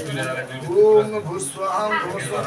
ओम भूस्वाम भूस्वाम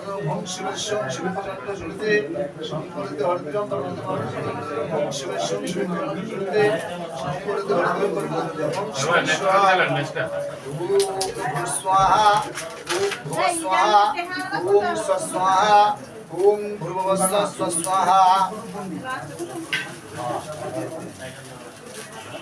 না উপরে থেকে নেমে যাবে না নিচে যাবেন না এন্তিক সব ওম শিবেশ্বর শিবেতি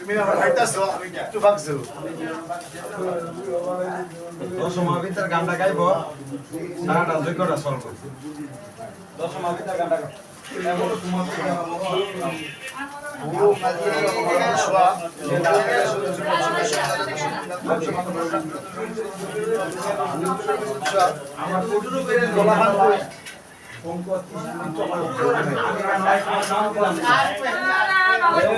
শিবেতি চন্দ্রজোতে সংকলতে অর্জুন ওম শিবেশ্বর ওম স্বাহা ওম স্বাহা ওম স্বাহা ওম ভূর্ভুবস্ব স্বাহা ওম দশুচিলচি নমদন্তু দুর্বার ভাঙ্গম দুর্বার ভাঙ্গম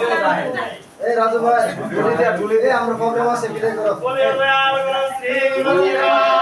দুর্বার সুন্দর সুন্দর সুপুক সিদ্ধন সন্তু সুন্দর প্রতিষ্ঠ করে।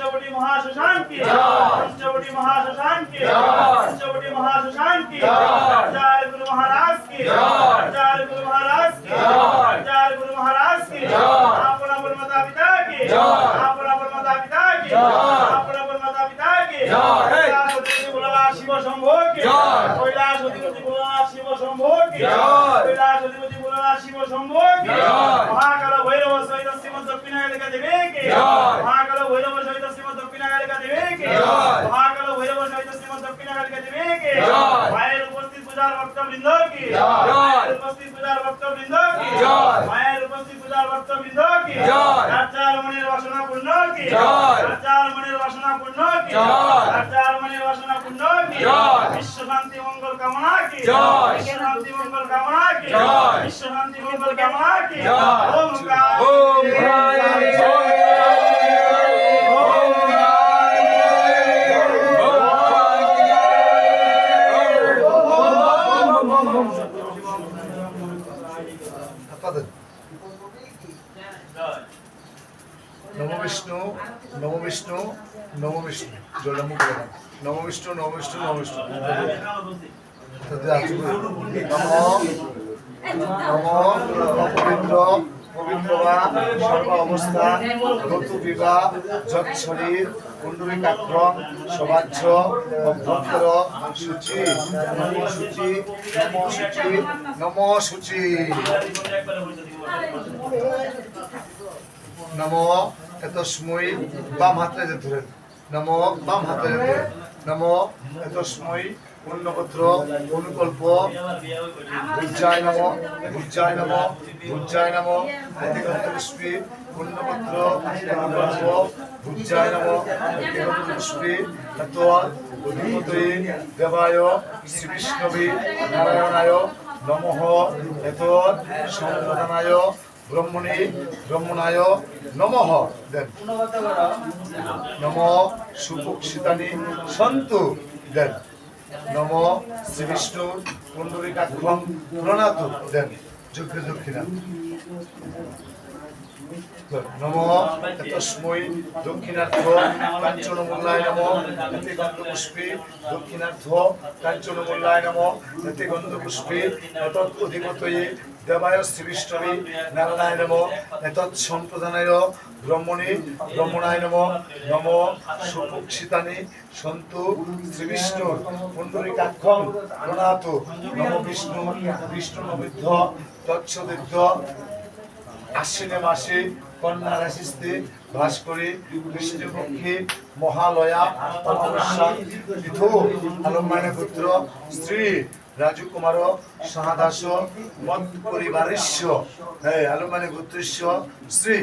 মহাশ্মশান কি পঞ্চবটি মহাশ্মশান কি পঞ্চবটি মহাশ্মশান কি জয়। গুরু মহারাজ কি জয়। গুরু মহারাজ কি জয়। গুরু মহারাজ কি আপন আপন মাতা পিতা কি আপন আপন মাতা পিতা কি আপন আপন মাতা পিতা কি শিব শম্ভো কি কৈলাস অধিপতি ভোলানাথ শিব শম্ভো কি কৈলাস অধিপতি ভোলানাথ শিব শম্ভো কি মহাকাল ভৈরব সহিত শ্রীমদ দক্ষিণাগালিকা দেবে কি মহাকাল ভৈরব সহিত শ্রীমদ দক্ষিণাগালিকা দেবে কি মহাকাল ভৈরব সহিত শ্রীমদ দক্ষিণাগালিকা দেবে কি মায়ের উপস্থিত পূজার ভক্তবৃন্দ কি মায়ের উপস্থিত পূজার ভক্তবৃন্দ কি মায়ের উপস্থিত পূজার ভক্তবৃন্দ কি রাজ্জার মনের বাসনা পূর্ণ কি? রাজ্জার মনের বাসনা পূর্ণ কি? রাজ্জার মনের বাসনা পূর্ণ কি? বিশ্ব শান্তি মঙ্গল কামনা কি? বিশ্ব শান্তি মঙ্গল কামনা কি? বিশ্ব শান্তি মঙ্গল কামনা কি? ওম ওম আপনাদের নম বিষ্ণু নম বিষ্ণু বিষ্ণু জলমু করে নম বিষ্ণু নম নম নম এতস্মৈ বাম হাতে ধরেন নম বাম হাতে নম এতস্মৈ পূর্ণপত্র অনুকল্প ভুজায় নম ভুজায় নম ভুজায় নম পুষ্পী পূর্ণপত্র অনুকল্প ভুজায় নম পুষ্পী তত্ত্বী দেবায়, শ্রীবিষ্ণবী, নারায়ণায়, নমঃ এত সম্প্রদানায় ব্রহ্মণী ব্রহ্মণায় নমঃ দেন। নম সুপুক্ষিতানি সন্তু দেন। নম শ্রী বিষ্ণুর পুণ্ডরিকাক্ষম প্রণাত দেন। যজ্ঞ দক্ষিণা নম। তস্মৈ দক্ষিণার্থ কাঞ্চন মূল্যায় নম। এতে গন্ধপুষ্পে দক্ষিণার্থ কাঞ্চন মূল্যায় নম। এতে গন্ধপুষ্পে এতৎ অধিপতয়ে দেবায় শ্রীবিষ্ণবী নারায়ণায় নম। এতৎ সম্প্রদানায় ব্রহ্মণে ব্রহ্মণায় নম। নম সুপুক্ষিতানি সন্তু শ্রীবিষ্ণুর পুণ্ডরিকাক্ষম প্রণাত। নম বিষ্ণু বিষ্ণু নবিদ্ধ তৎসদিদ্ধ আশ্বিনে মাসে কন্যা রাশিতে বাস করে কৃষ্ণপক্ষে মহালয়া, অমাবস্যা পুত্র শ্রী রাজু কুমার, সাহাদাস, মত পরিবারেশ্য হ্যাঁ আলম্বায়ন পুত্রস্য শ্রী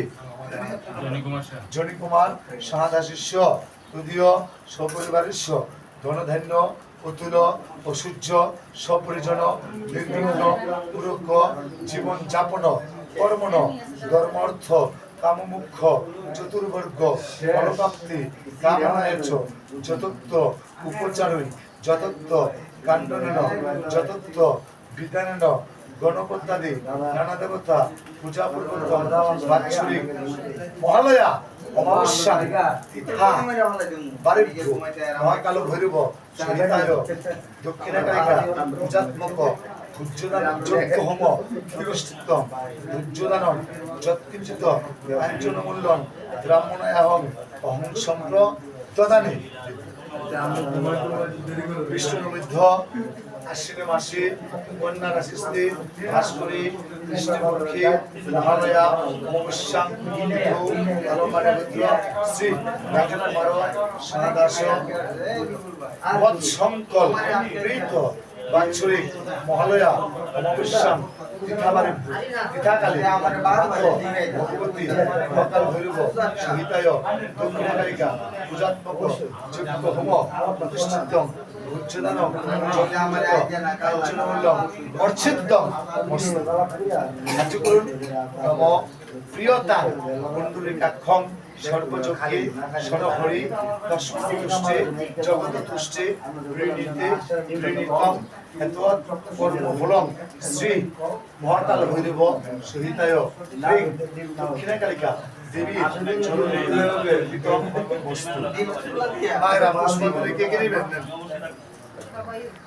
জনি কুমার সাহাদাসিস্য তদীয় সপরিবারেশ্য ধনধান্য, অতুল, অসূর্য, সপরিজন নির্বিঘ্ন পুরক জীবন কর্মণ, ধর্মার্থ কামমুখ্য চতুর্বর্গ ফলপ্রাপ্তি কামনায় চ যতত্ব, উপচারই, যতত্ব, কাণ্ডনেন, যতত্ব বিধানেন গণপত্যাদি, নানা দেবতা, পূজা পূর্বক মহালয়া, অমাবস্যা দক্ষিণাকারিকা পূজাত্মক সূর্যদান যজ্ঞ হোম তিরস্তিত্ব সূর্যদানম যৎকিঞ্চিত কাঞ্চন মূল্যন ব্রাহ্মণায়াহং অহং সম্প্র তদানি। বিষ্ণুবিদ্ধ আশ্বিনে মাসে কন্যা রাশিস্তে ভাস্করী কৃষ্ণপক্ষে মহালয়া অমাবস্যাং আলমারে রুদ্র শ্রী রাজকুমার সনাদাস বৎসংকল প্রীত। বাৎসরিক মহালয়া অমাবস্যাং তিথাবারে তিথাকালে ভগবতী মহাকাল ভৈরব সহিতায় দক্ষিণাকারিকা পূজাত্মক যজ্ঞ হোম প্রতিষ্ঠিত উচ্চদানম কুণ্ডলিকাক্ষম সর্বযজ্ঞে সরহরি দশমতুষ্টে জগৎতুষ্টে ঋণীতে ঋণীতম এতৎ কর্মফলম শ্রী মহাকাল ভৈরব সহিতায় দক্ষিণাকালিকা দেবীর